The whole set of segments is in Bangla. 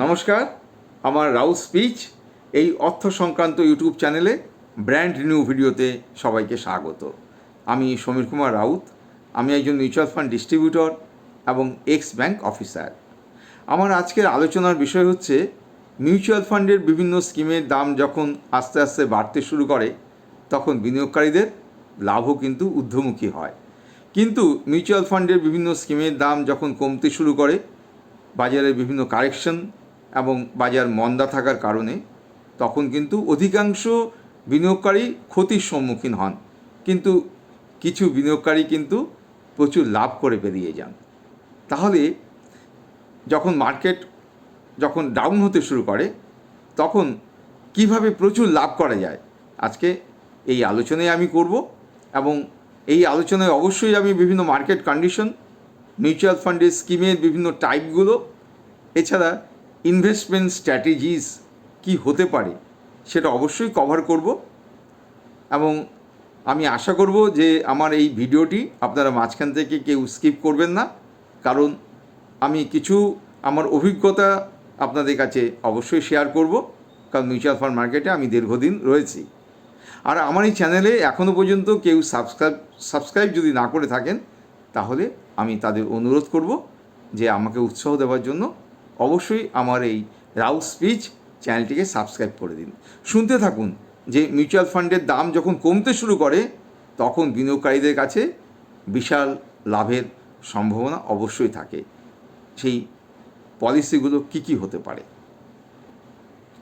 নমস্কার, আমার রাউস স্পিচ, এই অর্থ সংক্রান্ত ইউটিউব চ্যানেলে ব্র্যান্ড নিউ ভিডিওতে সবাইকে স্বাগত। আমি সমীর কুমার রাউত, আমি একজন মিউচুয়াল ফান্ড ডিস্ট্রিবিউটর এবং এক্স ব্যাংক অফিসার। আমার আজকের আলোচনার বিষয় হচ্ছে, মিউচুয়াল ফান্ডের বিভিন্ন স্কিমের দাম যখন আস্তে আস্তে বাড়তে শুরু করে, তখন বিনিয়োগকারীদের লাভও কিন্তু ঊর্ধ্বমুখী হয়। কিন্তু মিউচুয়াল ফান্ডের বিভিন্ন স্কিমের দাম যখন কমতে শুরু করে, বাজারের বিভিন্ন কারেকশন এবং বাজার মন্দা থাকার কারণে তখন কিন্তু অধিকাংশ বিনিয়োগকারী ক্ষতির সম্মুখীন হন। কিন্তু কিছু বিনিয়োগকারী কিন্তু প্রচুর লাভ করে বেরিয়ে যান। তাহলে যখন মার্কেট যখন ডাউন হতে শুরু করে, তখন কীভাবে প্রচুর লাভ করা যায়? আজকে এই আলোচনায় আমি করব এবং এই আলোচনায় অবশ্যই আমি বিভিন্ন মার্কেট কন্ডিশন, মিউচুয়াল ফান্ডের স্কিমের বিভিন্ন টাইপগুলো, এছাড়া ইনভেস্টমেন্ট স্ট্র্যাটেজিস কি হতে পারে সেটা অবশ্যই কভার করব এবং আমি আশা করব যে আমার এই ভিডিওটি আপনারা মাঝখান থেকে কেউ স্কিপ করবেন না। কারণ আমি কিছু আমার অভিজ্ঞতা আপনাদের কাছে অবশ্যই শেয়ার করব, কারণ মিউচুয়াল ফান্ড মার্কেটে আমি দীর্ঘদিন রয়েছি। আর আমার এই চ্যানেলে এখনও পর্যন্ত কেউ সাবস্ক্রাইব সাবস্ক্রাইব যদি না করে থাকেন, তাহলে আমি তাদের অনুরোধ করব যে আমাকে উৎসাহ দেওয়ার জন্য অবশ্যই আমার এই রাউ স্পিচ চ্যানেলটিকে সাবস্ক্রাইব করে দিন। শুনতে থাকুন যে মিউচুয়াল ফান্ডের দাম যখন কমতে শুরু করে, তখন বিনিয়োগকারীদের কাছে বিশাল লাভের সম্ভাবনা অবশ্যই থাকে। সেই পলিসিগুলো কী কী হতে পারে?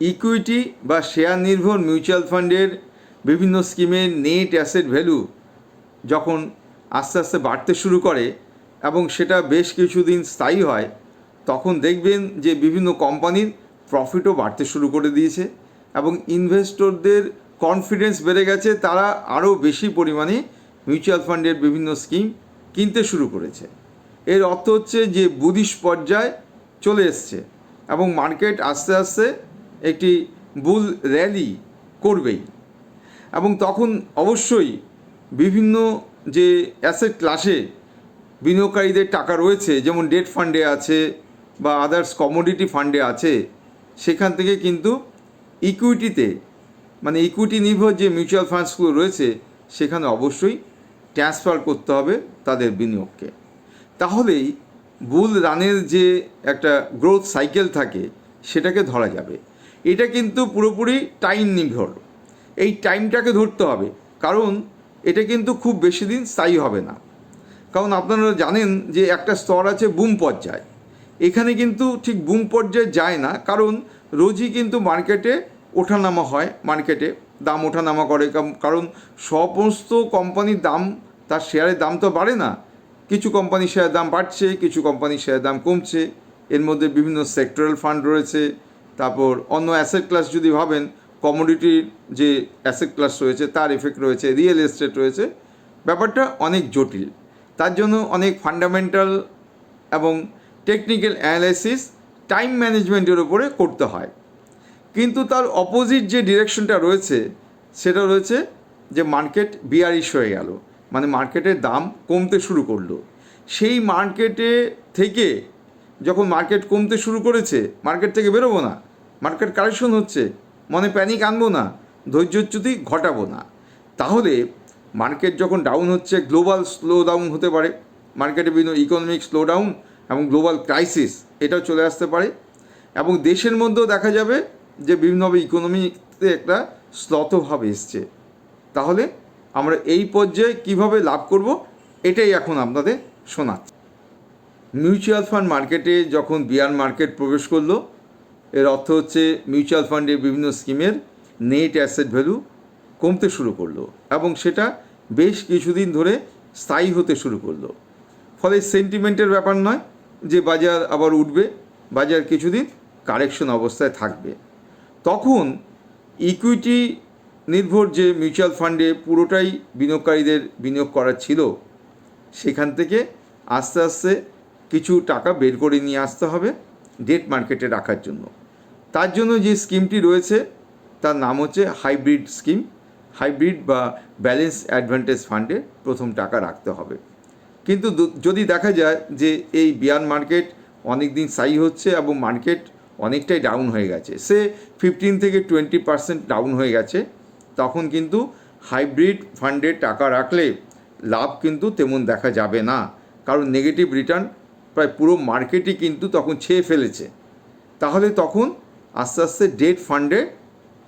ইকুইটি বা শেয়ার নির্ভর মিউচুয়াল ফান্ডের বিভিন্ন স্কিমের নেট অ্যাসেট ভ্যালু যখন আস্তে আস্তে বাড়তে শুরু করে এবং সেটা বেশ কিছুদিন স্থায়ী হয় তখন দেখবেন যে বিভিন্ন কোম্পানির প্রফিটও বাড়তে শুরু করে দিয়েছে এবং ইনভেস্টরদের কনফিডেন্স বেড়ে গেছে, তারা আরও বেশি পরিমাণে মিউচুয়াল ফান্ডের বিভিন্ন স্কিম কিনতে শুরু করেছে। এর অর্থ হচ্ছে যে বুদিশ পর্যায়ে চলে এসছে এবং মার্কেট আস্তে আস্তে একটি বুল র্যালি করবেই। এবং তখন অবশ্যই বিভিন্ন যে অ্যাসেট ক্লাসে বিনিয়োগকারীদের টাকা রয়েছে, যেমন ডেট ফান্ডে আছে বা আদার্স কমোডিটি ফান্ডে আছে, সেখান থেকে কিন্তু ইকুইটিতে মানে ইকুইটি নির্ভর যে মিউচুয়াল ফান্ডসগুলো রয়েছে, সেখানে অবশ্যই ট্রান্সফার করতে হবে তাদের বিনিয়োগকে। তাহলেই বুল রানের যে একটা গ্রোথ সাইকেল থাকে, সেটাকে ধরা যাবে। এটা কিন্তু পুরোপুরি টাইম নির্ভর। এই টাইমটাকে ধরতে হবে, কারণ এটা কিন্তু খুব বেশি দিন স্থায়ী হবে না। কারণ আপনারা জানেন যে একটা স্তর আছে বুম পর্যায়। এখানে কিন্তু ঠিক বুম পর্যায়ে যায় না, কারণ রোজই কিন্তু মার্কেটে ওঠানামা হয়, মার্কেটে দাম ওঠানামা করে কারণ সমস্ত কোম্পানির দাম, তার শেয়ারের দাম তো বাড়ে না। কিছু কোম্পানির শেয়ারের দাম বাড়ছে, কিছু কোম্পানির শেয়ারের দাম কমছে। এর মধ্যে বিভিন্ন সেক্টরাল ফান্ড রয়েছে, তারপর অন্য অ্যাসেট ক্লাস যদি ভাবেন কমোডিটির যে অ্যাসেট ক্লাস রয়েছে, তার এফেক্ট রয়েছে রিয়েল এস্টেট রয়েছে, ব্যাপারটা অনেক জটিল। তার জন্য অনেক ফান্ডামেন্টাল এবং টেকনিক্যাল অ্যানালাইসিস টাইম ম্যানেজমেন্টের উপরে করতে হয়। কিন্তু তার অপোজিট যে ডিরেকশনটা রয়েছে, সেটা রয়েছে যে মার্কেট বিয়ারিশ হয়ে গেল। মানে মার্কেটের দাম কমতে শুরু করল। সেই মার্কেটে থেকে যখন মার্কেট কমতে শুরু করেছে মার্কেট থেকে বেরোবো না। মার্কেট কারেকশন হচ্ছে, মনে প্যানিক আনব না, ধৈর্যচ্যুতি ঘটাবো না। তাহলে মার্কেট যখন ডাউন হচ্ছে গ্লোবাল স্লো ডাউন হতে পারে। মার্কেটে বিভিন্ন ইকোনমিক স্লো ডাউন এবং গ্লোবাল ক্রাইসিস, এটাও চলে আসতে পারে। এবং দেশের মধ্যেও দেখা যাবে যে বিভিন্নভাবে ইকোনমিতে একটা শ্লতভাব এসছে। তাহলে আমরা এই পর্যায়ে কীভাবে লাভ করব, এটাই এখন আপনাদের শোনাচ্ছি। মিউচুয়াল ফান্ড মার্কেটে যখন বিয়ার মার্কেট প্রবেশ করল, এর অর্থ হচ্ছে মিউচুয়াল ফান্ডের বিভিন্ন স্কিমের নেট অ্যাসেট ভ্যালু কমতে শুরু করল এবং সেটা বেশ কিছুদিন ধরে স্থায়ী হতে শুরু করল। ফলে সেন্টিমেন্টের ব্যাপার নয় যে বাজার আবার উঠবে, বাজার কিছুদিন কারেকশন অবস্থায় থাকবে। তখন ইকুইটি নির্ভর যে মিউচুয়াল ফান্ডে পুরোটাই বিনিয়োগকারীদের বিনিয়োগ করা ছিল, সেখান থেকে আস্তে আস্তে কিছু টাকা বের করে নিয়ে আসতে হবে ডেট মার্কেটে রাখার জন্য। তার জন্য যে স্কিমটি রয়েছে, তার নাম হচ্ছে হাইব্রিড স্কিম হাইব্রিড বা ব্যালেন্স অ্যাডভান্টেজ ফান্ডে প্রথম টাকা রাখতে হবে। কিন্তু যদি দেখা যায় যে এই বিয়ান মার্কেট অনেক দিন স্থায়ী হচ্ছে এবং মার্কেট অনেকটাই ডাউন হয়ে গেছে, সে ফিফটিন থেকে টোয়েন্টি পার্সেন্ট ডাউন হয়ে গেছে, তখন কিন্তু হাইব্রিড ফান্ডে টাকা রাখলে লাভ কিন্তু তেমন দেখা যাবে না। কারণ নেগেটিভ রিটার্ন প্রায় পুরো মার্কেটই কিন্তু তখন ছেয়ে ফেলেছে। তাহলে তখন আস্তে আস্তে ডেট ফান্ডে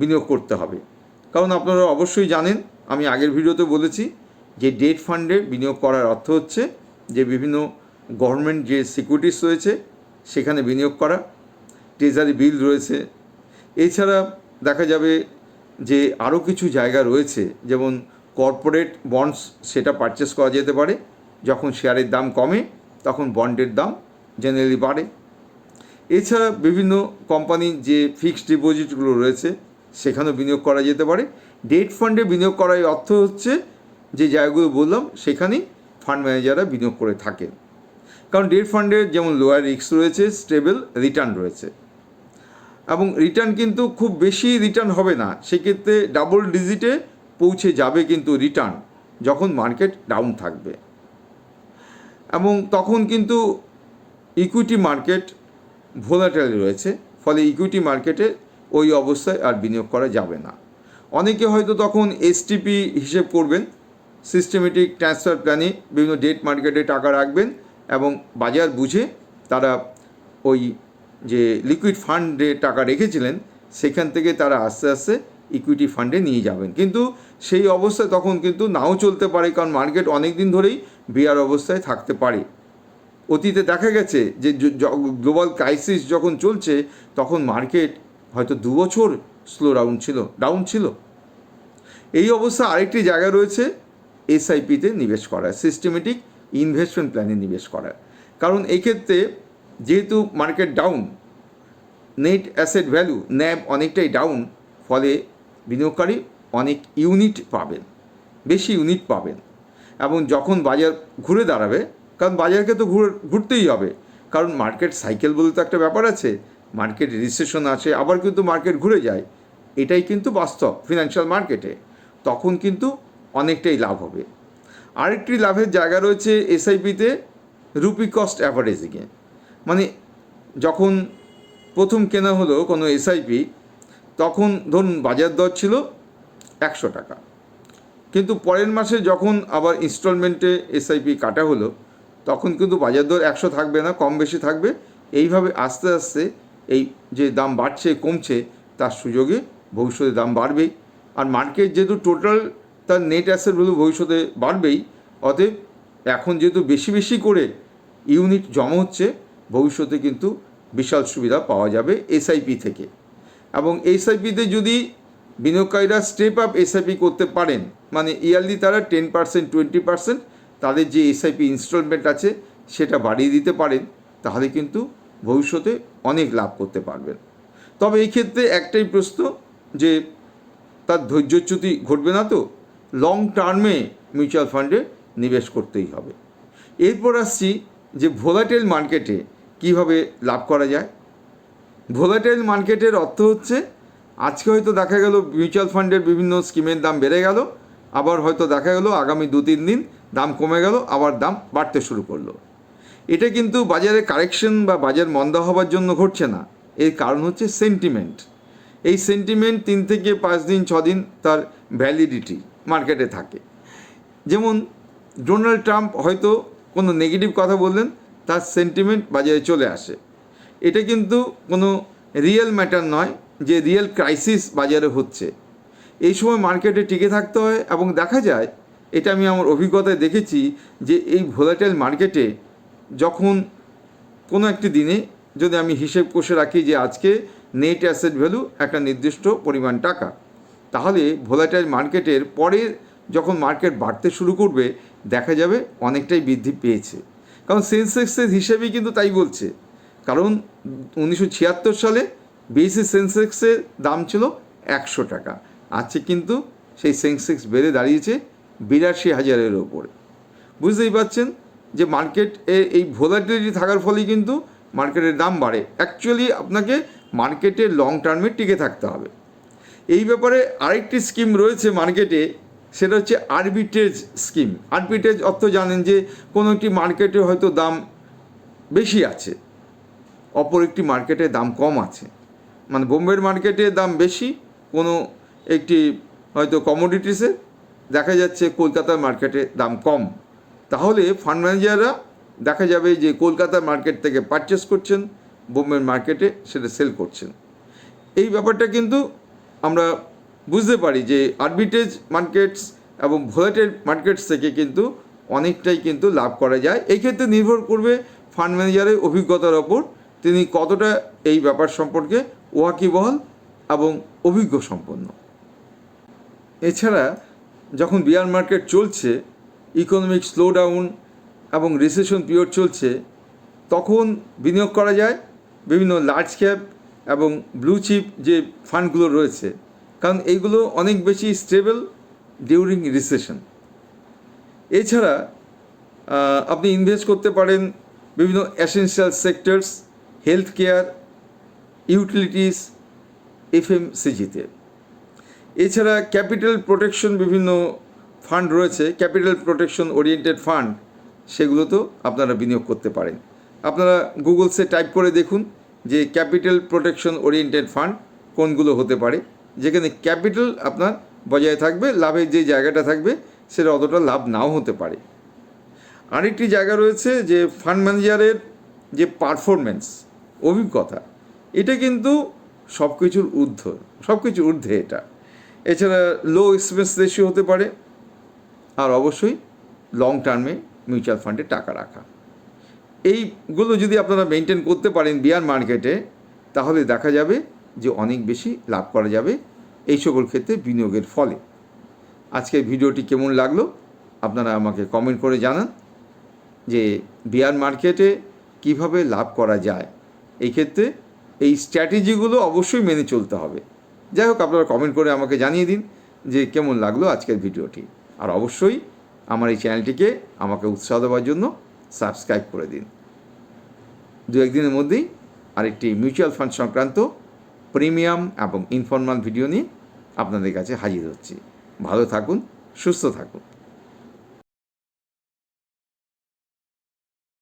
বিনিয়োগ করতে হবে। কারণ আপনারা অবশ্যই জানেন, আমি আগের ভিডিওতে বলেছি যে ডেট ফান্ডে বিনিয়োগ করার অর্থ হচ্ছে যে বিভিন্ন গভর্নমেন্ট যে সিকিউরিটিস রয়েছে, সেখানে বিনিয়োগ করা, ট্রেজারি বিল রয়েছে। এছাড়া দেখা যাবে যে আরও কিছু জায়গা রয়েছে, যেমন কর্পোরেট বন্ডস সেটা পারচেস করা যেতে পারে। যখন শেয়ারের দাম কমে, তখন বন্ডের দাম জেনারেলি বাড়ে। এছাড়া বিভিন্ন কোম্পানির যে ফিক্সড ডিপোজিটগুলো রয়েছে, সেখানেও বিনিয়োগ করা যেতে পারে। ডেট ফান্ডে বিনিয়োগ করার অর্থ হচ্ছে যে জায়গাগুলো বললাম, সেখানেই ফান্ড ম্যানেজাররা বিনিয়োগ করে থাকেন কারণ ডেট ফান্ডের যেমন লোয়ার রিস্ক রয়েছে স্টেবল রিটার্ন রয়েছে। এবং রিটার্ন কিন্তু খুব বেশি রিটার্ন হবে না। সেক্ষেত্রে ডাবল ডিজিটে পৌঁছে যাবে কিন্তু রিটার্ন যখন মার্কেট ডাউন থাকবে। এবং তখন কিন্তু ইকুইটি মার্কেট ভোলাটাইল রয়েছে, ফলে ইকুইটি মার্কেটে ওই অবস্থায় আর বিনিয়োগ করা যাবে না। অনেকে হয়তো তখন এসটিপি হিসেব করবেন সিস্টেমেটিক ট্রান্সফার প্ল্যানে বিভিন্ন ডেট মার্কেটে টাকা রাখবেন এবং বাজার বুঝে তারা ওই যে লিকুইড ফান্ডে টাকা রেখেছিলেন, সেখান থেকে তারা আস্তে আস্তে ইকুইটি ফান্ডে নিয়ে যাবেন। কিন্তু সেই অবস্থায় তখন কিন্তু নাও চলতে পারে, কারণ মার্কেট অনেক দিন ধরেই বিয়ার অবস্থায় থাকতে পারে। অতীতে দেখা গেছে যে গ্লোবাল ক্রাইসিস যখন চলছে, তখন মার্কেট হয়তো দু বছর স্লো ডাউন ছিল ডাউন ছিল। এই অবস্থা আরেকটি জায়গা রয়েছে এসআইপিতে নিবেশ করা সিস্টেমেটিক ইনভেস্টমেন্ট প্ল্যানে নিবেশ করা। কারণ এক্ষেত্রে যেহেতু market down net asset value NAV অনেকটাই ডাউন ফলে বিনিয়োগকারী অনেক ইউনিট পাবেন, বেশি ইউনিট পাবেন। এবং যখন বাজার ঘুরে দাঁড়াবে, কারণ বাজারকে তো ঘুরে, ঘুরতেই হবে, কারণ মার্কেট সাইকেল বলে তো একটা ব্যাপার আছে মার্কেট রিসেশন আছে আবার কিন্তু মার্কেট ঘুরে যায়, এটাই কিন্তু বাস্তব ফিনান্সিয়াল মার্কেটে তখন কিন্তু অনেকটাই লাভ হবে। আরেকটি লাভের জায়গা রয়েছে এসআইপিতে রুপি কস্ট অ্যাভারেজিংয়ে মানে যখন প্রথম কেনা হলো কোনো এসআইপি, তখন ধরুন বাজার দর ছিল একশো টাকা। কিন্তু পরের মাসে যখন আবার ইনস্টলমেন্টে এসআইপি কাটা হলো, তখন কিন্তু বাজার দর একশো থাকবে না, কম বেশি থাকবে। এইভাবে আস্তে আস্তে এই যে দাম বাড়ছে, কমছে, তার সুযোগে ভবিষ্যতে দাম বাড়বেই। আর মার্কেট যেহেতু টোটাল তার নেট অ্যাসেট ভ্যালু ভবিষ্যতে বাড়বেই। অতএব এখন যেহেতু বেশি বেশি করে ইউনিট জমা হচ্ছে, ভবিষ্যতে কিন্তু বিশাল সুবিধা পাওয়া যাবে এসআইপি থেকে। এবং এসআইপিতে যদি বিনিয়োগকারীরা স্টেপ আপ এসআইপি করতে পারেন মানে ইয়ারলি তারা টেন পার্সেন্ট টোয়েন্টি পার্সেন্ট তাদের যে এসআইপি ইনস্টলমেন্ট আছে, সেটা বাড়িয়ে দিতে পারেন, তাহলে কিন্তু ভবিষ্যতে অনেক লাভ করতে পারবেন। তবে এই ক্ষেত্রে একটাই প্রশ্ন যে, তার ধৈর্যচ্যুতি ঘটবে না তো? লং টার্মে মিউচুয়াল ফান্ডে নিবেশ করতেই হবে। এরপর আসছি যে ভোলাটেল মার্কেটে কীভাবে লাভ করা যায়। ভোলাটাইল মার্কেটের অর্থ হচ্ছে, আজকে হয়তো দেখা গেল মিউচুয়াল ফান্ডের বিভিন্ন স্কিমের দাম বেড়ে গেল, আবার হয়তো দেখা গেল আগামী দু তিন দিন দাম কমে গেল, আবার দাম বাড়তে শুরু করল। এটা কিন্তু বাজারে কারেকশন বা বাজার মন্দা হবার জন্য ঘটছে না। এর কারণ হচ্ছে সেন্টিমেন্ট এই সেন্টিমেন্ট তিন থেকে পাঁচ দিন, ছ দিন তার ভ্যালিডিটি মার্কেটে থাকে। যেমন ডোনাল্ড ট্রাম্প হয়তো কোনো নেগেটিভ কথা বললেন, তার সেন্টিমেন্ট বাজারে চলে আসে। এটা কিন্তু কোনো রিয়েল ম্যাটার নয় যে রিয়েল ক্রাইসিস বাজারে হচ্ছে। এই সময় মার্কেটে টিকে থাকতে হয় এবং দেখা যায়, এটা আমি আমার অভিজ্ঞতায় দেখেছি যে এই ভোলাটাইল মার্কেটে যখন কোনো একটি দিনে যদি আমি হিসেব কষে রাখি যে আজকে নেট অ্যাসেট ভ্যালু একটা নির্দিষ্ট পরিমাণ টাকা তাহলে ভোলাটাইল মার্কেটের পরে যখন মার্কেট বাড়তে শুরু করবে, দেখা যাবে অনেকটাই বৃদ্ধি পেয়েছে। কারণ সেন্সেক্সের হিসেবেই কিন্তু তাই বলছে। কারণ উনিশশো ছিয়াত্তর সালে বিএসসি সেন্সেক্সের দাম ছিল একশো টাকা। আজকে কিন্তু সেই সেন্সেক্স বেড়ে দাঁড়িয়েছে বিরাশি হাজারের ওপরে। বুঝতেই পারছেন যে মার্কেট এই ভোলাটিলিটি থাকার ফলেই কিন্তু মার্কেটের দাম বাড়ে। অ্যাকচুয়ালি আপনাকে মার্কেটে লং টার্মে টিকে থাকতে হবে। এই ব্যাপারে আরেকটি স্কিম রয়েছে মার্কেটে, সেটা হচ্ছে আরবিট্রেজ স্কিম। আরবিট্রেজ অর্থ জানেন যে কোনো একটি মার্কেটে হয়তো দাম বেশি আছে, অপর একটি মার্কেটে দাম কম আছে। মানে বোম্বের মার্কেটে দাম বেশি, কোনো একটি হয়তো কমোডিটিসে দেখা যাচ্ছে কলকাতার মার্কেটে দাম কম। তাহলে ফান্ড ম্যানেজাররা দেখা যাবে যে কলকাতার মার্কেট থেকে পারচেস করছেন, বোম্বের মার্কেটে সেটা সেল করছেন। এই ব্যাপারটা কিন্তু আমরা বুঝতে পারি যে আরবিটেজ মার্কেটস এবং ভোলেটেড মার্কেটস থেকে কিন্তু অনেকটাই কিন্তু লাভ করা যায়। এই ক্ষেত্রে নির্ভর করবে ফান্ড ম্যানেজারের অভিজ্ঞতার ওপর। তিনি কতটা এই ব্যাপার সম্পর্কে ওয়াকিবহল এবং অভিজ্ঞ সম্পন্ন। এছাড়া যখন বিয়ার মার্কেট চলছে ইকোনমিক স্লোডাউন এবং রিসেশন পিরিয়ড চলছে, তখন বিনিয়োগ করা যায়। বিভিন্ন লার্জ ক্যাপ এবং ব্লু চিপ যে ফান্ডগুলো রয়েছে, কারণ এইগুলো অনেক বেশি স্টেবল ডিউরিং রিসেশন এছাড়া আপনি ইনভেস্ট করতে পারেন বিভিন্ন essential sectors health care utilities F M এফএমসিজিতে এছাড়া ক্যাপিটাল প্রোটেকশন বিভিন্ন ফান্ড রয়েছে ক্যাপিটাল প্রোটেকশন ওরিয়েন্টেড ফান্ড সেগুলোতেও আপনারা বিনিয়োগ করতে পারেন। আপনারা গুগলসে টাইপ করে দেখুন। যে ক্যাপিটাল প্রোটেকশন ওরিয়েন্টেড ফান্ড কোনগুলো হতে পারে, যেখানে ক্যাপিটাল আপনার বজায় থাকবে, লাভের যে জায়গাটা থাকবে, সেটা অতটা লাভ নাও হতে পারে। আরেকটি জায়গা রয়েছে যে ফান্ড ম্যানেজারের যে পারফরমেন্স অভিজ্ঞতা, এটা কিন্তু সব কিছুর ঊর্ধ্ব সব কিছুর ঊর্ধ্বে এটা। এছাড়া লো এক্সপেন্স রেশিও হতে পারে, আর অবশ্যই লং টার্মে মিউচুয়াল ফান্ডে টাকা রাখা। এইগুলো যদি আপনারা মেনটেন করতে পারেন বিয়ার মার্কেটে তাহলে দেখা যাবে যে অনেক বেশি লাভ করা যাবে এই সকল ক্ষেত্রে বিনিয়োগের ফলে। আজকের ভিডিওটি কেমন লাগল আপনারা আমাকে কমেন্ট করে জানান যে বিয়ার মার্কেটে কীভাবে লাভ করা যায়। এই ক্ষেত্রে এই স্ট্র্যাটেজিগুলো অবশ্যই মেনে চলতে হবে। যাই হোক, আপনারা কমেন্ট করে আমাকে জানিয়ে দিন যে কেমন লাগল আজকের ভিডিওটি। আর অবশ্যই আমার এই চ্যানেলটিকে আমাকে উৎসাহ দেওয়ার জন্য সাবস্ক্রাইব করে দিন। দু একদিনের মধ্যেই আরেকটি মিউচুয়াল ফান্ড সংক্রান্ত প্রিমিয়াম এবং ইনফর্মাল ভিডিও নিয়ে আপনাদের কাছে হাজির হচ্ছি। ভালো থাকুন, সুস্থ থাকুন।